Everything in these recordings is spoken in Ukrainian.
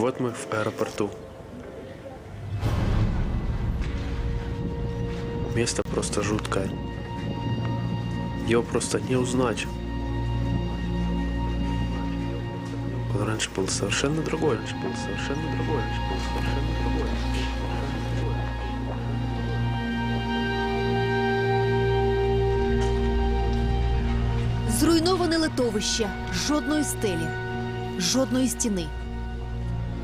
Вот мы в аэропорту. Место просто жуткое. Его просто не узнать. Он раньше был совершенно другой. Раньше был совершенно другой. Раньше был совершенно другой. Зруйноване литовище, жодної стелі, жодної стіни,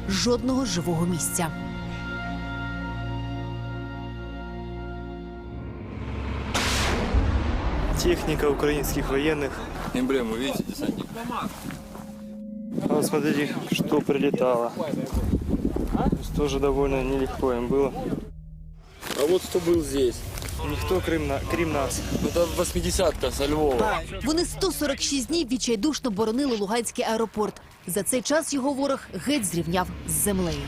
жодного живого місця. Техника украинских военных. Эмблему видите, десантник? А вот смотрите, что прилетало. То есть тоже довольно нелегко им было. А вот кто был здесь? Никто Крым, на, Крым нас. Это 80-ка со Львова. Вони 146 днів відчайдушно боронили Луганський аеропорт. За цей час його ворог геть зрівняв з землею.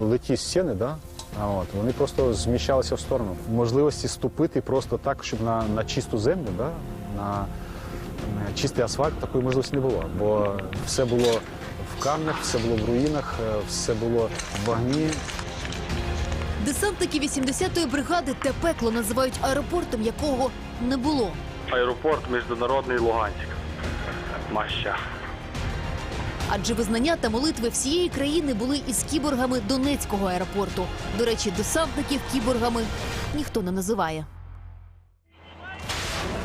леті стіни, да? а от, вони просто зміщалися в сторону. Можливості ступити просто так, щоб на, на чисту землю, да? на, на чистий асфальт, такої можливості не було. Бо все було в камнях, все було в руїнах, е, все було в вогні. Десантники 80-ї бригади те пекло називають аеропортом, якого не було. Аеропорт Міжнародний Луганськ. Маща. Адже визнання та молитви всієї країни були із кіборгами Донецького аеропорту. До речі, десантників кіборгами ніхто не називає.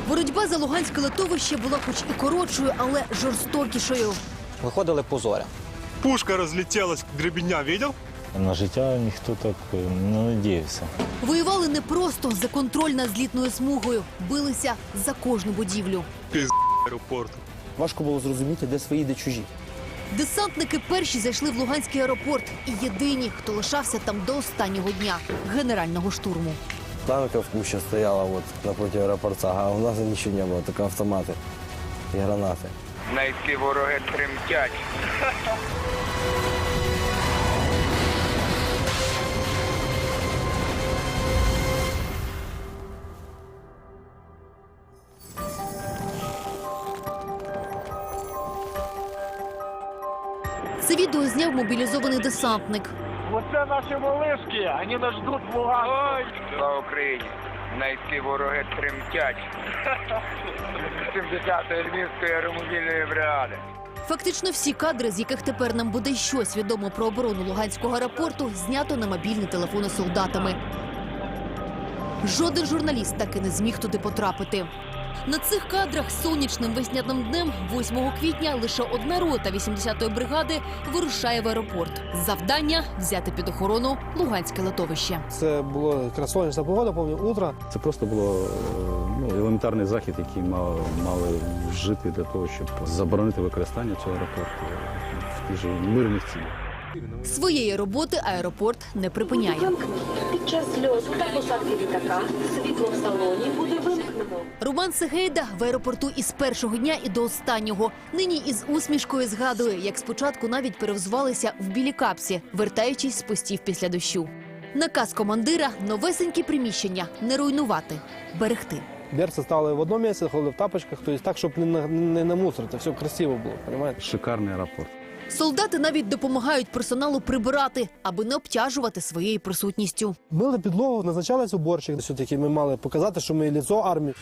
Боротьба за Луганське литовище була хоч і коротшою, але жорстокішою. Виходили позоря. Пушка разлетелась, гребеня видел? На життя ніхто так е, не надіявся. Воювали не просто за контроль над злітною смугою, билися за кожну будівлю. Аеропорт. Важко було зрозуміти, де свої, де чужі. Десантники перші зайшли в Луганський аеропорт і єдині, хто лишався там до останнього дня генерального штурму. Танков куча стояла вот напротив аэропорта, а у нас ничего не было, только автоматы и гранаты. Найти вороги тремтять. Мобілізований десантник. Оце наші малишки, вони нас ждуть в Луганську. Слава Україні. Найти вороги тремтять. 70-ї Львівської аеромобільної бригади. Фактично всі кадри, з яких тепер нам буде щось відомо про оборону Луганського аеропорту, знято на мобільні телефони солдатами. Жоден журналіст так і не зміг туди потрапити. На цих кадрах сонячним весняним днем, 8 квітня, лише одна рота 80-ї бригади вирушає в аеропорт. Завдання взяти під охорону Луганське литовище. Це було якраз сонячна погода, пам'ятаю, утро. Це просто було е, ну, елементарний захід, який мали, мали вжити для того, щоб заборонити використання цього аеропорту в тих же мирних цілях. Своєї роботи аеропорт не припиняє. Під час льоту та посадки літака світло в салоні буде вимкнено. Роман Сегейда в аеропорту із першого дня і до останнього. Нині із усмішкою згадує, як спочатку навіть перевзвалися в білі капсі, вертаючись з постів після дощу. Наказ командира новесенькі приміщення не руйнувати, берегти. Берці стали в одному місці, ходили в тапочках, тобто так, щоб не, на- не намусорити, все красиво було, розумієте? Шикарний аеропорт. Солдати навіть допомагають персоналу прибирати, аби не обтяжувати своєю присутністю. Мили підлогу, назначались уборщик. Все-таки ми мали показати, що ми ліцо армії.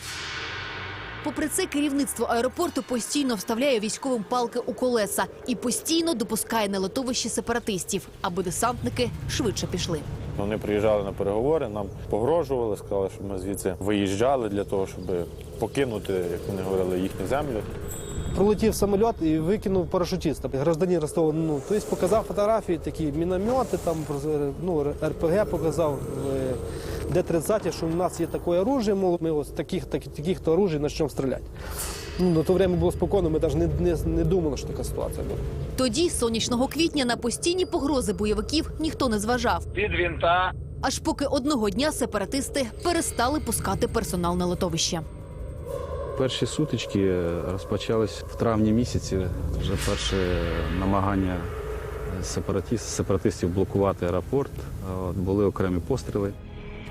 Попри це, керівництво аеропорту постійно вставляє військовим палки у колеса і постійно допускає на литовище сепаратистів, аби десантники швидше пішли. Вони приїжджали на переговори, нам погрожували, сказали, щоб ми звідси виїжджали для того, щоб покинути, як вони говорили, їхню землю. Пролетів самоліт і викинув парашутиста. Гражданин Ростова, ну, тобто показав фотографії, такі міномети, там, ну, РПГ показав, е, Д-30, що в нас є таке оружие, мол, ми ось таких, так, таких то оружий почнемо стріляти. Ну, на то время було спокійно, ми навіть не, не, не думали, що така ситуація буде. Тоді, сонячного квітня, на постійні погрози бойовиків ніхто не зважав. Від вінта. Аж поки одного дня сепаратисти перестали пускати персонал на литовище. Перші сутички розпочались в травні місяці. Вже перше намагання сепаратистів, сепаратистів блокувати аеропорт. От, були окремі постріли.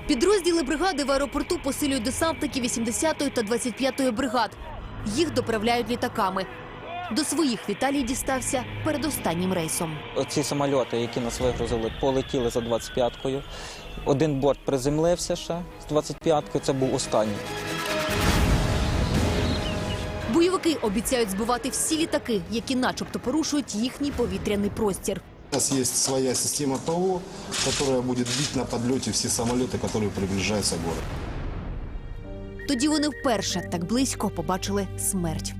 Підрозділи бригади в аеропорту посилюють десантники 80-ї та 25-ї бригад. Їх доправляють літаками. До своїх Віталій дістався перед останнім рейсом. Оці самольоти, які нас вигрузили, полетіли за 25-кою. Один борт приземлився ще з 25-ки, це був останній. Бойовики обіцяють збивати всі літаки, які начебто порушують їхній повітряний простір. У нас есть своя система ПВО, которая будет бить на подлете все самолеты, которые приближаются к городу. Тоді вони вперше так близько побачили смерть.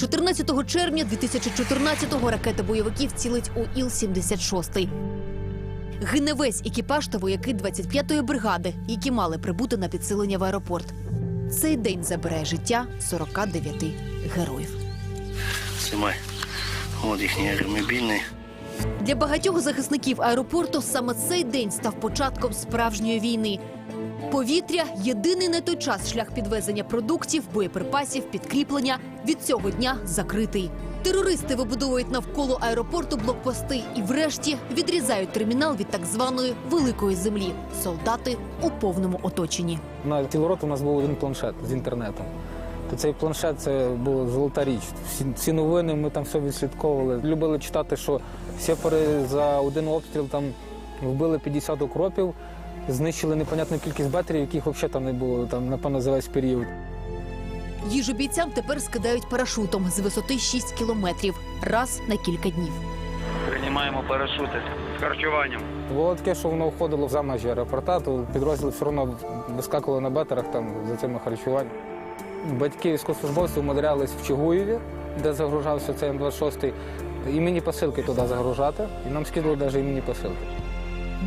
14 червня 2014-го ракета бойовиків цілить у Іл-76. Гине весь екіпаж та вояки 25-ї бригади, які мали прибути на підсилення в аеропорт. Цей день забирає життя 49 героїв. Снимай. от їхній аеромобільний. Для багатьох захисників аеропорту саме цей день став початком справжньої війни. Повітря єдиний не той час шлях підвезення продуктів, боєприпасів, підкріплення від цього дня закритий. Терористи вибудовують навколо аеропорту блокпости і, врешті, відрізають термінал від так званої великої землі. Солдати у повному оточенні. На тілорот у нас був один планшет з інтернетом. То цей планшет це була золота річ. Всі, всі новини ми там все відслідковували. Любили читати, що сепари за один обстріл там вбили 50 укропів, знищили непонятну кількість батарей, яких взагалі там не було, там, напевно, за весь період. Їжу бійцям тепер скидають парашутом з висоти 6 кілометрів раз на кілька днів. Приймаємо парашути з харчуванням. Було таке, що воно входило в замежі аеропорта, то підрозділи все одно вискакували на бетерах там за цими харчуванням. Батьки військовослужбовців умудрялись в Чигуєві, де загружався цей М-26, імені посилки туди загружати, і нам скидали навіть імені посилки.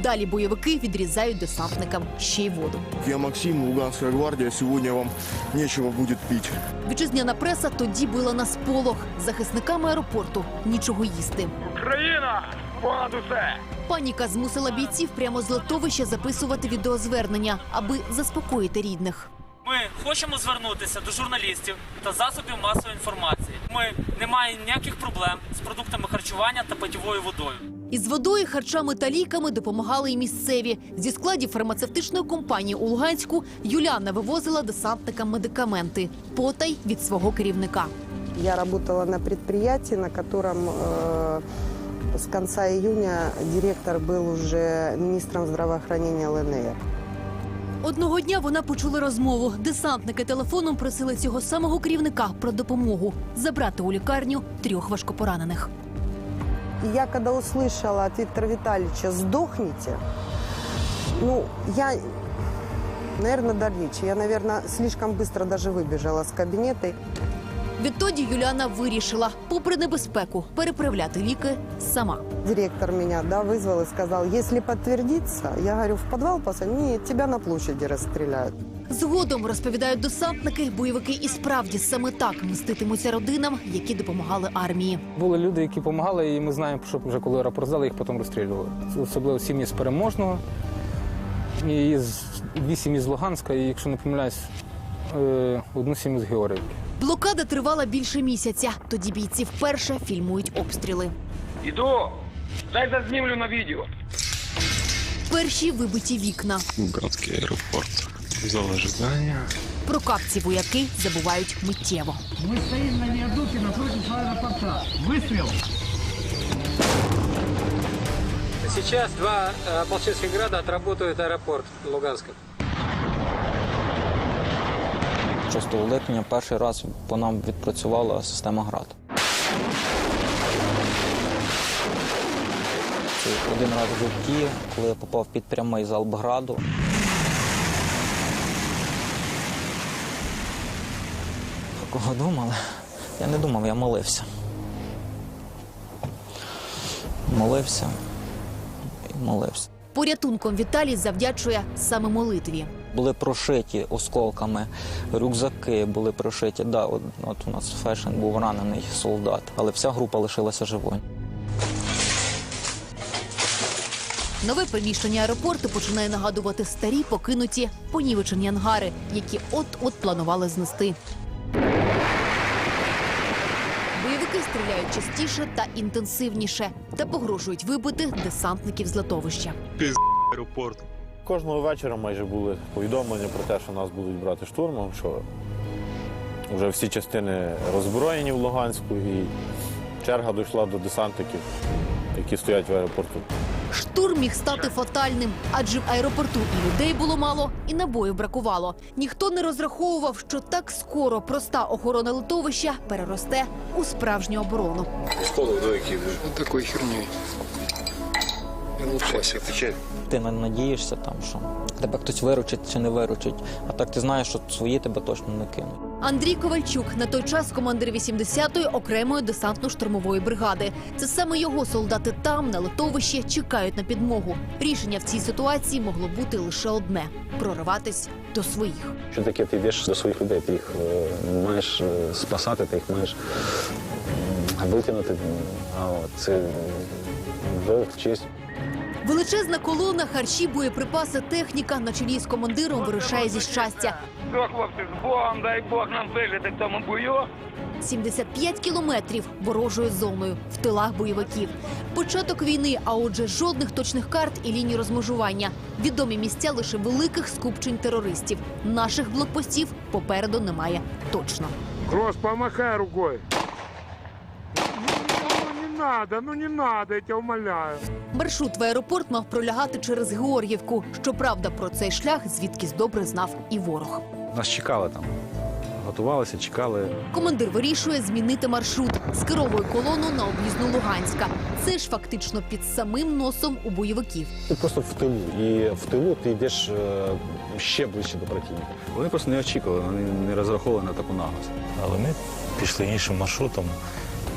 Далі бойовики відрізають десантникам ще й воду. Я Максим, Луганская гвардия. Сегодня вам нечего будет пить. Вітчизняна преса тоді била на сполох. Захисникам аеропорту нічого їсти. Україна! Понад усе! Паніка змусила бійців прямо з литовища записувати відеозвернення, аби заспокоїти рідних. Ми хочемо звернутися до журналістів та засобів масової інформації. Ми не маємо ніяких проблем з продуктами харчування та питьовою водою. Із водою, харчами та ліками допомагали й місцеві. Зі складів фармацевтичної компанії у Луганську Юліана вивозила десантникам медикаменти потай від свого керівника. Я работала на предприятии, на котором э, с конца июня директор был уже министром здравоохранения ЛНР. Одного дня вона почула розмову. Десантники телефоном просили цього самого керівника про допомогу забрати у лікарню трьох важкопоранених. И я когда услышала от Виктора Витальевича «сдохните», ну, я, наверное, до речи. Я, наверное, слишком быстро даже выбежала с кабинета. Відтоді Юліана вирішила, попри небезпеку, переправляти ліки сама. Директор меня да, вызвал и сказал, если подтвердится, я говорю, в подвал посадят? Нет, тебя на площади расстреляют. Згодом розповідають десантники, бойовики і справді саме так мститимуться родинам, які допомагали армії. Були люди, які допомагали, і ми знаємо, що вже коли аеропорт здали, їх потім розстрілювали. Особливо сім'ї з переможного, і з вісім із Луганська, і якщо не помиляюсь, е, одну сім'ю з Георгіївки. Блокада тривала більше місяця. Тоді бійці вперше фільмують обстріли. Іду! Дай зазнімлю на відео. Перші вибиті вікна. Луганский аэропорт. Зал ожидания. Про капці вояки забувають миттєво. Мы стоим на виадуке напротив аэропорта. Выстрел! Сейчас два э, ополченских града отработают аэропорт Луганска. 6 липня перший раз по нам відпрацювала система ГРАД. Це один раз в житті, коли я попав під прямий залп граду. Про кого думали? Я не думав, я молився. Молився і молився. Порятунком Віталій завдячує саме молитві. Були прошиті осколками, рюкзаки були прошиті. Да, от, от у нас фешн був ранений солдат, але вся група лишилася живою. Нове приміщення аеропорту починає нагадувати старі покинуті понівечені ангари, які от-от планували знести. Бойовики стріляють частіше та інтенсивніше та погрожують вибити десантників з литовища. Аеропорт. Кожного вечора майже були повідомлення про те, що нас будуть брати штурмом, що вже всі частини роззброєні в Луганську і Черга дійшла до десантників, які стоять в аеропорту. Штурм міг стати фатальним, адже в аеропорту і людей було мало, і набоїв бракувало. Ніхто не розраховував, що так скоро проста охорона литовища переросте у справжню оборону. Осколок до який Такой Ти не надієшся там, що тебе хтось виручить чи не виручить. А так ти знаєш, що свої тебе точно не кинуть. Андрій Ковальчук на той час командир 80-ї окремої десантно-штурмової бригади. Це саме його солдати там, на литовищі, чекають на підмогу. Рішення в цій ситуації могло бути лише одне прориватись до своїх. Що таке ти йдеш до своїх людей, ти їх е, маєш е, спасати, ти їх маєш м, витягнути. А от, це м, честь. Величезна колона, харчі, боєприпаси, техніка на чолі з командиром вирушає зі щастя. Все, хлопці, з Богом, дай Бог нам вижити в цьому бою. 75 кілометрів ворожою зоною в тилах бойовиків. Початок війни, а отже, жодних точних карт і ліній розмежування. Відомі місця лише великих скупчень терористів. Наших блокпостів попереду немає точно. Кросс, помахай рукой. Не надо, ну не надо, я тебя умоляю. Маршрут в аеропорт мав пролягати через Георгівку. Щоправда, про цей шлях звідкись добре знав і ворог. Нас чекали там. Готувалися, чекали. Командир вирішує змінити маршрут, скеровує колону на об'їзну Луганська. Це ж фактично під самим носом у бойовиків. Ти просто в тилу. І в тилу ти йдеш е, ще ближче до противника. Вони просто не очікували, вони не розраховували на таку наглость. Але ми пішли іншим маршрутом,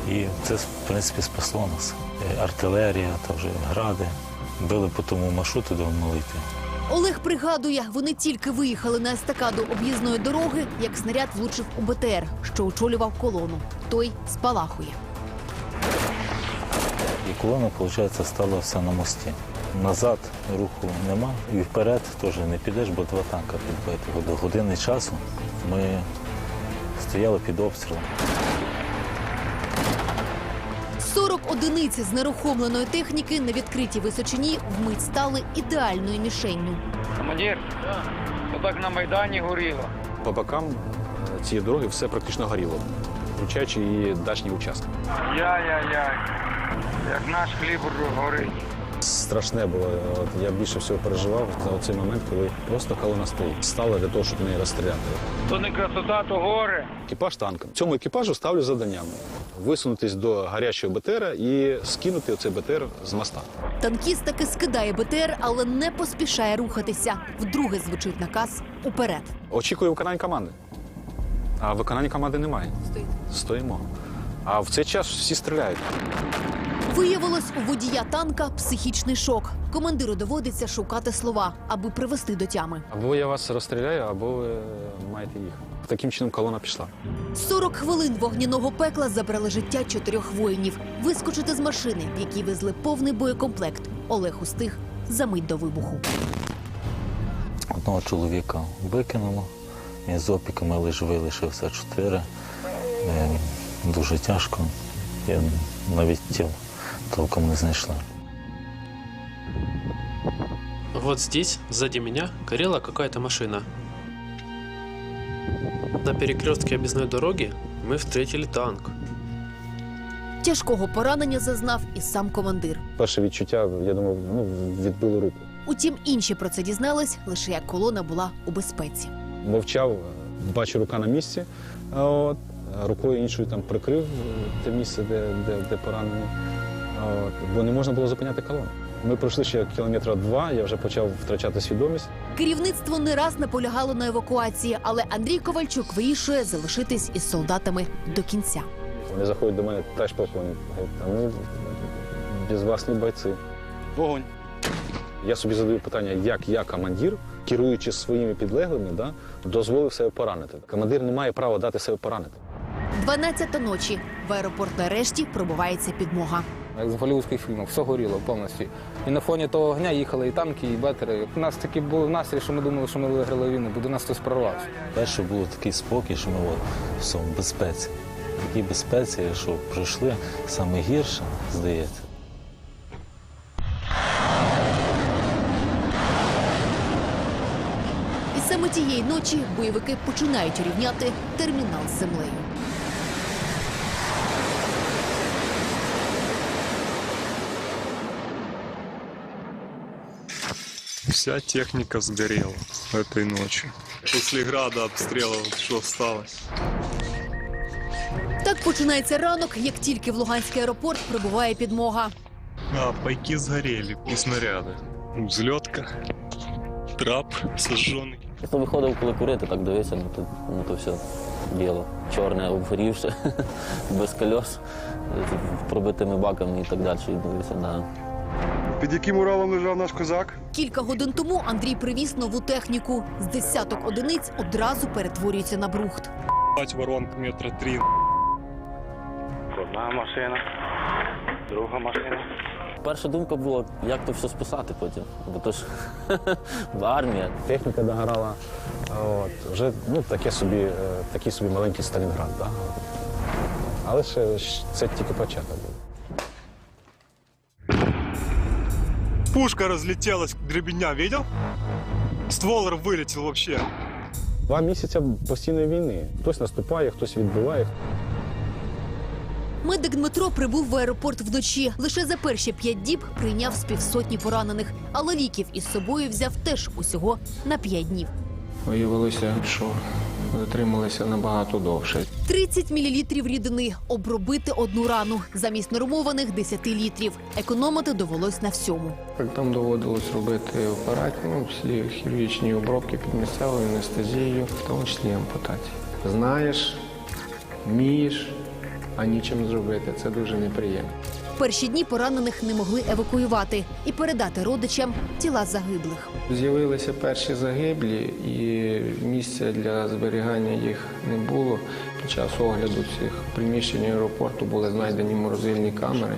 і це, в принципі, спасло нас. Е, Артилерія, та вже гради. Били по тому маршруту, мали йти. Олег пригадує, вони тільки виїхали на естакаду об'їзної дороги, як снаряд влучив у БТР, що очолював колону. Той спалахує. І колона, виходить, стала вся на мості. Назад руху нема, і вперед теж не підеш, бо два танка підбити. До години часу ми стояли під обстрілом. 40 одиниці з нерухомленої техніки на відкритій височині вмить стали ідеальною мішенню. Командир, отак на Майдані горіло. По бокам е, цієї дороги все практично горіло, включаючи і дачні участки. Я-я-я, як наш хліб горить. Страшне було. От я більше всього переживав за цей момент, коли просто колона стоїть. Стала для того, щоб неї розстріляти. То не красота, то горе. Екіпаж танком. Цьому екіпажу ставлю завданням висунутись до гарячого БТРа і скинути оцей БТР з моста. Танкіст таки скидає БТР, але не поспішає рухатися. Вдруге звучить наказ уперед. Очікую виконання команди. А виконання команди немає. Стоїмо. А в цей час всі стріляють. Виявилось, у водія танка психічний шок. Командиру доводиться шукати слова, аби привести до тями. Або я вас розстріляю, або ви маєте їхати. Таким чином колона пішла. 40 хвилин вогняного пекла забрали життя чотирьох воїнів. Вискочити з машини, в якій везли повний боєкомплект. Олег устиг за мить до вибуху. Одного чоловіка викинуло, він з опіками але живий лишився чотири. Е, Дуже тяжко. Я навіть тіл толком не знайшла. Вот здесь, сзади меня, горела какая-то машина. На перекрестке объездной дороги мы встретили танк. Тяжкого поранення зазнав і сам командир. Перше відчуття, я думав, ну, відбили руку. Утім, інші про це дізнались лише як колона була у безпеці. Мовчав, бачу рука на місці, а от, а рукою іншою там прикрив е, те місце, де, де, де поранений. От, бо не можна було зупиняти колону. Ми пройшли ще кілометра два, я вже почав втрачати свідомість. Керівництво не раз наполягало на евакуації, але Андрій Ковальчук вирішує залишитись із солдатами до кінця. Вони заходять до мене, товариш полковник, а ми без вас не бойці. Вогонь. Я собі задаю питання, як я, командир, керуючи своїми підлеглими, да, дозволив себе поранити. Командир не має права дати себе поранити. 12 ночі в аеропорт нарешті пробувається підмога. Як з голівудських фільмів, все горіло повністю. І на фоні того огня їхали і танки, і бетери. У нас такий був настрій, що ми думали, що ми виграли війну, бо до нас хтось прорвався. Перше було такий спокій, що ми от, все, в безпеці. В такій безпеці, що пройшли саме гірше, здається. І саме тієї ночі бойовики починають рівняти термінал з землею. Вся техника сгорела этой ночью. После града обстрела вот что осталось. Так починається ранок, як тільки в Луганський аеропорт прибуває підмога. А, пайки сгорели и снаряды. Взлетка, трап сожженный. Хто виходив, коли курити, так дивився, ну то, ну, то все діло. Чорне, обгорівше, без кольос, з пробитими баками і так далі. І дивився, да. під яким Уралом лежав наш козак? Кілька годин тому Андрій привіз нову техніку. З десяток одиниць одразу перетворюється на брухт. Бать воронка метра три. Одна машина, друга машина. Перша думка була, як то все списати потім. Бо то ж армія. Техніка догорала. От. Вже ну, таке собі, е, такий собі маленький Сталінград. Да? Але ще ж це тільки початок був. Пушка разлетелась, дребедня, видел? Ствол вылетел вообще. Два місяці постійної війни. Хтось наступає, хтось відбиває. Медик Дмитро прибув в аеропорт вночі. Лише за перші п'ять діб прийняв з півсотні поранених, але ліків із собою взяв теж усього на п'ять днів. Виявилося, що затрималися набагато довше. 30 мл рідини, обробити одну рану замість нормованих 10 літрів. Економити довелось на всьому. Так Там доводилось робити операції, ну, всі хірургічні обробки під місцевою анестезією, в тому числі ампутації. Знаєш, вмієш, а нічим зробити. Це дуже неприємно. Перші дні поранених не могли евакуювати і передати родичам тіла загиблих. З'явилися перші загиблі, і місця для зберігання їх не було. Під час огляду цих приміщень аеропорту були знайдені морозильні камери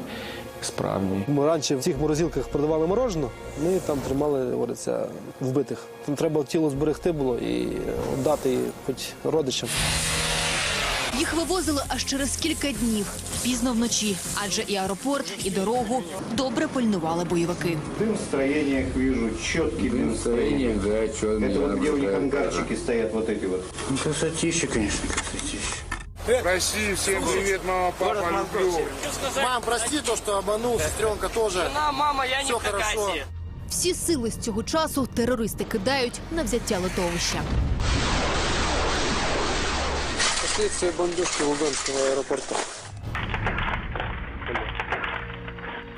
справні. Ми раніше в цих морозилках продавали морожене, ми там тримали, говориться, вбитих. Там треба тіло зберегти було і віддати хоч родичам. Їх вивозили аж через кілька днів, пізно вночі, адже і аеропорт, і дорогу добре пильнували бойовики. Дым в строениях вижу, четкий дым в строениях. Да, Это вот где у них ангарчики стоят, вот эти вот. Ну, красотища, конечно, красотища. России, всем привет, мама, папа, люблю. Мам, прости то, что обманул, сестренка тоже. Жена, мама, я не Все в Хакасии. хорошо. Всі сили з цього часу терористи кидають на взяття литовища. Последствия бомбежки Луганского аэропорта.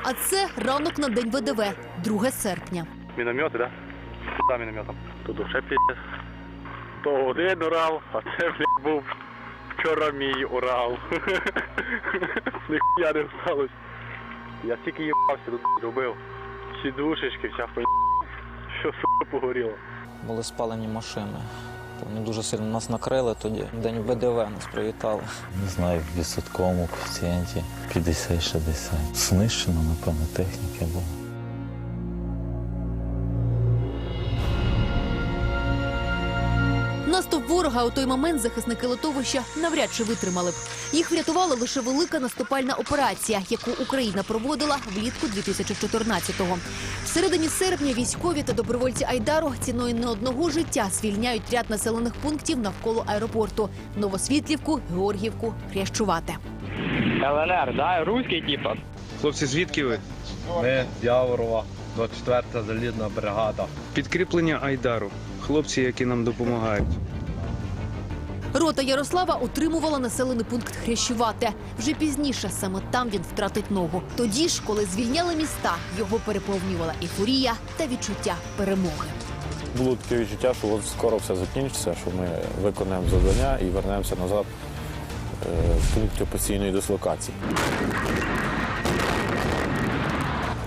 А це ранок на день ВДВ, 2 серпня. Міномети, да? Куда мінометом? Тут вже пі***. То один Урал, а це, блядь, був вчора мій Урал. Ніхуя не сталося. Я стільки їбався тут робив. Всі душечки, вся хуйня. Що сука погоріло. Були спалені машини. Вони дуже сильно нас накрили тоді. День ВДВ нас привітали. Не знаю, в відсотковому коефіцієнті 50-60. Знищено, напевно, техніки було. Наступ ворога у той момент захисники литовища навряд чи витримали б. Їх врятувала лише велика наступальна операція, яку Україна проводила влітку 2014-го. В середині серпня військові та добровольці Айдару ціною не одного життя звільняють ряд населених пунктів навколо аеропорту: Новосвітлівку, Георгівку, Хрящувате. ЛНР, да? Руський типа. Хлопці, звідки ви? Ми Яворова, 24-та залізна бригада. Підкріплення Айдару. Хлопці, які нам допомагають. Рота Ярослава утримувала населений пункт Хрящувате. Вже пізніше саме там він втратить ногу. Тоді ж, коли звільняли міста, його переповнювала ейфорія та відчуття перемоги. Було таке відчуття, що от скоро все закінчиться, що ми виконаємо завдання і вернемося назад е, в пункт постійної дислокації.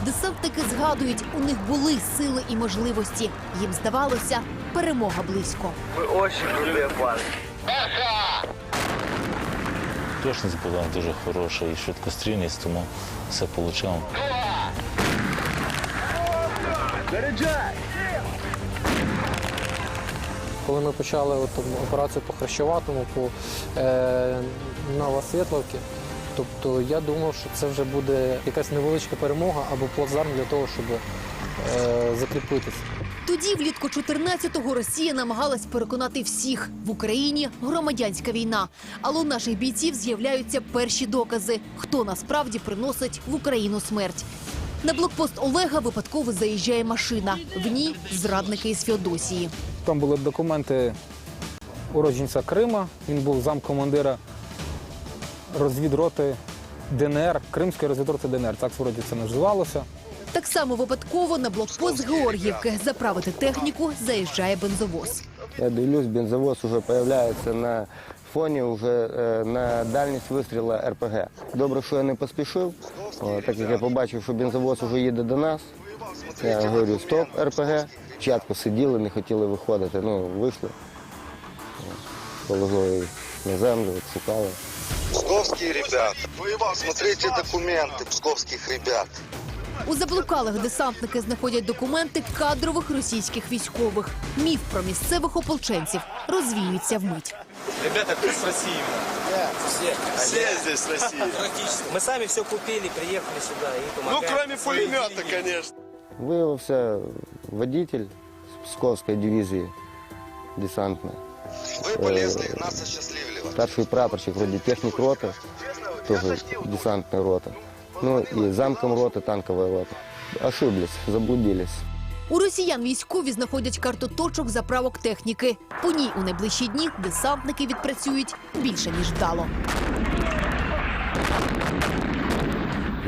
Десантники згадують, у них були сили і можливості. Їм здавалося, перемога близько. Ми очень любимо вас. Точність була дуже хороша і швидкострільність, тому все отримав. Заряджай! Коли ми почали от, операцію по Хрещуватому, по е, Новосвітловці, тобто я думав, що це вже буде якась невеличка перемога або плацдарм для того, щоб е, закріпитися. Тоді, влітку 14-го, Росія намагалась переконати всіх в Україні громадянська війна. Але у наших бійців з'являються перші докази, хто насправді приносить в Україну смерть. На блокпост Олега випадково заїжджає машина. В ній зрадники із Феодосії. Там були документи уродженця Крима. Він був замкомандира розвідроти ДНР, Кримської розвідроти ДНР. Так вроді це називалося. Так само випадково на блокпост Георгіївки заправити техніку заїжджає бензовоз. Я дивлюсь, бензовоз уже появляється на фоні уже е, на дальність вистрілу РПГ. Добре, що я не поспішив, так як я побачив, що бензовоз вже їде до нас. Я говорю, стоп, РПГ. Спочатку сиділи, не хотіли виходити. Ну, вийшли. Положили на землю, шукали. Псковские ребята. Смотрите документы псковских ребят. У заблукалих десантники знаходять документи кадрових російських військових. Міф про місцевих ополченців розвіюється вмить. Ребята, кто с России? Да, все. Все здесь с России. Практически. Мы сами все купили, приехали сюда и Ну, помогаем. кроме Свои пулемета, деньги. конечно. Виявився водитель з Псковської дивізії десантної. Вы полезли, нас осчастливили. Старший прапорщик, вроде техник роты, тоже десантная рота. Ну и замком роты, танковая рота. Ошиблись, заблудились. У росіян військові знаходять карту точок заправок техніки. По ній у найближчі дні десантники відпрацюють більше ніж вдало.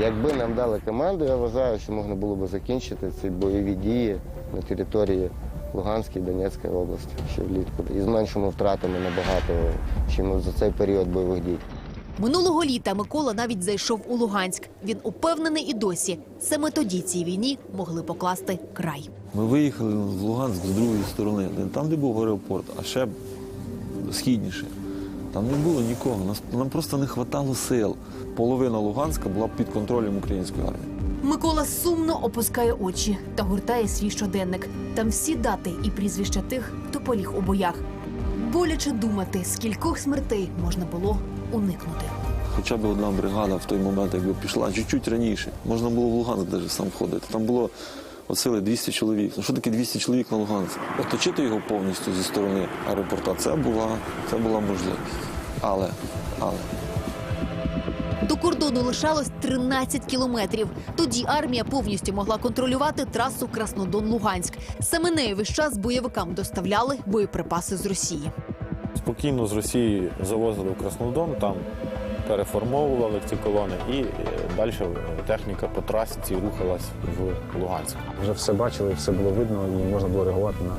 Якби нам дали команду, я вважаю, що можна було б закінчити ці бойові дії на території Луганської Донецької області ще влітку. І з меншими втратами набагато, ніж за цей період бойових дій. Минулого літа Микола навіть зайшов у Луганськ. Він упевнений і досі. Саме тоді цій війні могли покласти край. Ми виїхали в Луганськ з другої сторони, не там, де був аеропорт, а ще східніше. Там не було нікого. Нас, нам просто не вистачало сил. Половина Луганська була під контролем української армії. Микола сумно опускає очі та гуртає свій щоденник. Там всі дати і прізвища тих, хто поліг у боях. Боляче думати, скількох смертей можна було уникнути. Хоча б одна бригада в той момент, якби пішла чуть-чуть раніше, можна було в Луганськ навіть сам входити. Там було от сили 200 чоловік. Ну що таке 200 чоловік на Луганськ? Оточити його повністю зі сторони аеропорта це була, це була можливість. Але, але. До кордону лишалось 13 кілометрів. Тоді армія повністю могла контролювати трасу Краснодон-Луганськ. Саме нею весь час бойовикам доставляли боєприпаси з Росії. Спокійно з Росії завозили в Краснодон, там переформовували ці колони і е, далі техніка по трасі цій рухалась в Луганськ. Вже все бачили, все було видно, і можна було реагувати на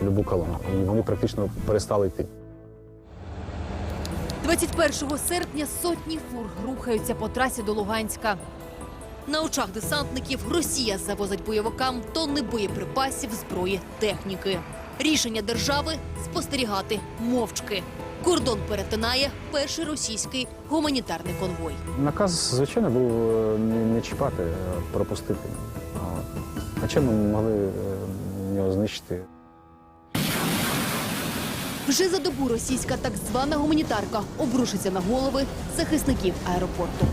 будь-яку колону. І вони практично перестали йти. 21 серпня сотні фур рухаються по трасі до Луганська. На очах десантників Росія завозить бойовикам тонни боєприпасів, зброї, техніки. Рішення держави спостерігати мовчки. Кордон перетинає перший російський гуманітарний конвой. Наказ, звичайно, був е, не, чіпати, а пропустити. А, Хоча ми могли е, його знищити. Вже за добу російська так звана гуманітарка обрушиться на голови захисників аеропорту.